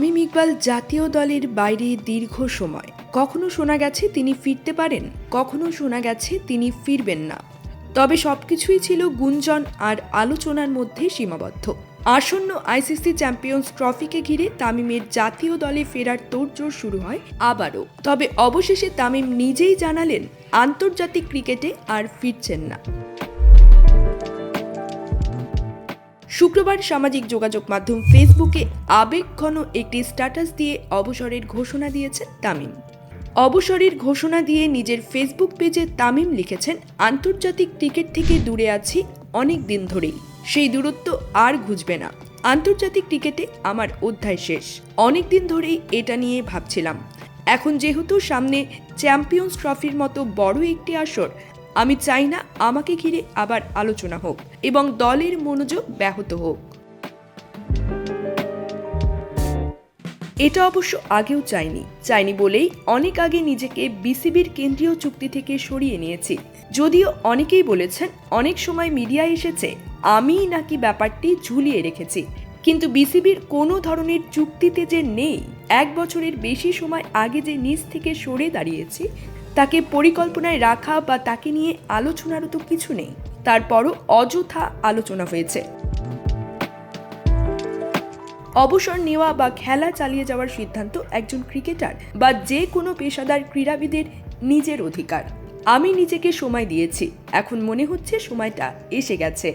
গতকাল জাতীয় দলের বাইরে দীর্ঘ সময়। কখনো শোনা গেছে তিনি ফিরতে পারেন, কখনো শোনা গেছে তিনি ফিরবেন না। তবে সবকিছুই ছিল গুঞ্জন আর আলোচনার মধ্যে সীমাবদ্ধ। আসন্ন আইসিসি চ্যাম্পিয়ন্স ট্রফিকে ঘিরে তামিমের জাতীয় দলে ফেরার তোড়জোড় শুরু হয় আবারও। তবে অবশেষে তামিম নিজেই জানালেন, আন্তর্জাতিক ক্রিকেটে আর ফিরছেন না। শুক্রবার সামাজিক যোগাযোগ মাধ্যম ফেসবুকে আবেগঘন একটি স্ট্যাটাস দিয়ে অবসরের ঘোষণা দিয়েছেন তামিম। অবসরের ঘোষণা দিয়ে নিজের ফেসবুক পেজে তামিম লিখেছেন, আন্তর্জাতিক ক্রিকেট থেকে দূরে আছি অনেক দিন ধরেই। সেই দূরত্ব আর ঘুচবে না। আন্তর্জাতিক ক্রিকেটে আমার অধ্যায় শেষ। অনেক দিন ধরেই এটা নিয়ে ভাবছিলাম। এখন যেহেতু সামনে চ্যাম্পিয়ন্স ট্রফির মতো বড় একটি আসর আমি চাই না আমাকে ঘিরে আবার আলোচনা হোক এবং দলের মনোযোগ ব্যাহত হোক। এটা অবশ্য আগেও চাইনি। চাইনি বলেই অনেক আগে নিজেকে বিসিবির কেন্দ্রীয় চুক্তি থেকে সরিয়ে নিয়েছি। যদিও অনেকেই বলেছেন, অনেক সময় মিডিয়ায় এসেছে, আমিই নাকি ব্যাপারটি ঝুলিয়ে রেখেছি। কিন্তু বিসিবির কোনো ধরনের চুক্তিতে যে নেই, এক বছরের বেশি সময় আগে যে নিজ থেকে সরে দাঁড়িয়েছি তাকে পরিকল্পনায় রাখা বা তাকে নিয়ে আলোচনারও তো কিছু নেই। তারপরও অযথা আলোচনা হয়েছে। অবসর নেওয়া বা খেলা চালিয়ে যাওয়ার সিদ্ধান্ত একজন ক্রিকেটার বা যে কোনো পেশাদার ক্রীড়াবিদের নিজের অধিকার। আমি নিজেকে সময় দিয়েছি, এখন মনে হচ্ছে সময়টা এসে গেছে।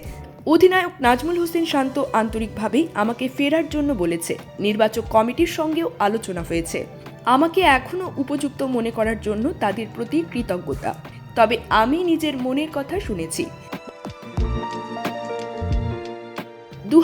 অধিনায়ক নাজমুল হোসেন শান্ত আন্তরিকভাবেই আমাকে ফেরার জন্য বলেছে, নির্বাচক কমিটির সঙ্গেও আলোচনা হয়েছে। আমাকে এখনও উপযুক্ত মনে করার জন্য তাদের প্রতি কৃতজ্ঞতা। তবে আমি নিজের মনের কথা শুনেছি। দু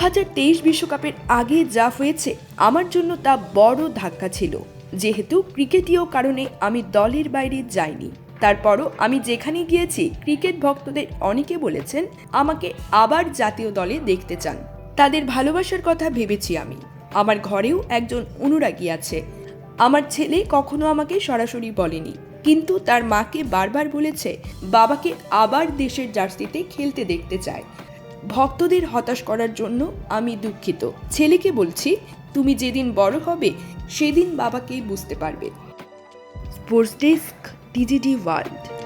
বিশ্বকাপের আগে যা হয়েছে, আমার জন্য তা বড় ধাক্কা ছিল। যেহেতু ক্রিকেটীয় কারণে আমি দলের বাইরে যাইনি। তারপরও আমি যেখানে গিয়েছি, ক্রিকেট ভক্তদের অনেকে বলেছেন, আমাকে আবার জাতীয় দলে দেখতে চান। তাদের ভালোবাসার কথা ভেবেছি আমি। আমার ঘরেও একজন অনুরাগী আছে। আমার ছেলে কখনো আমাকে সরাসরি বলেনি। কিন্তু তার মাকে বারবার বলেছে, বাবাকে আবার দেশের জার্সিতে খেলতে দেখতে চায়। ভক্তদের হতাশ করার জন্য আমি দুঃখিত। ছেলেকে বলছি, তুমি যেদিন বড় হবে, সেদিন বাবাকে বুঝতে পারবে। Sports desk TGD world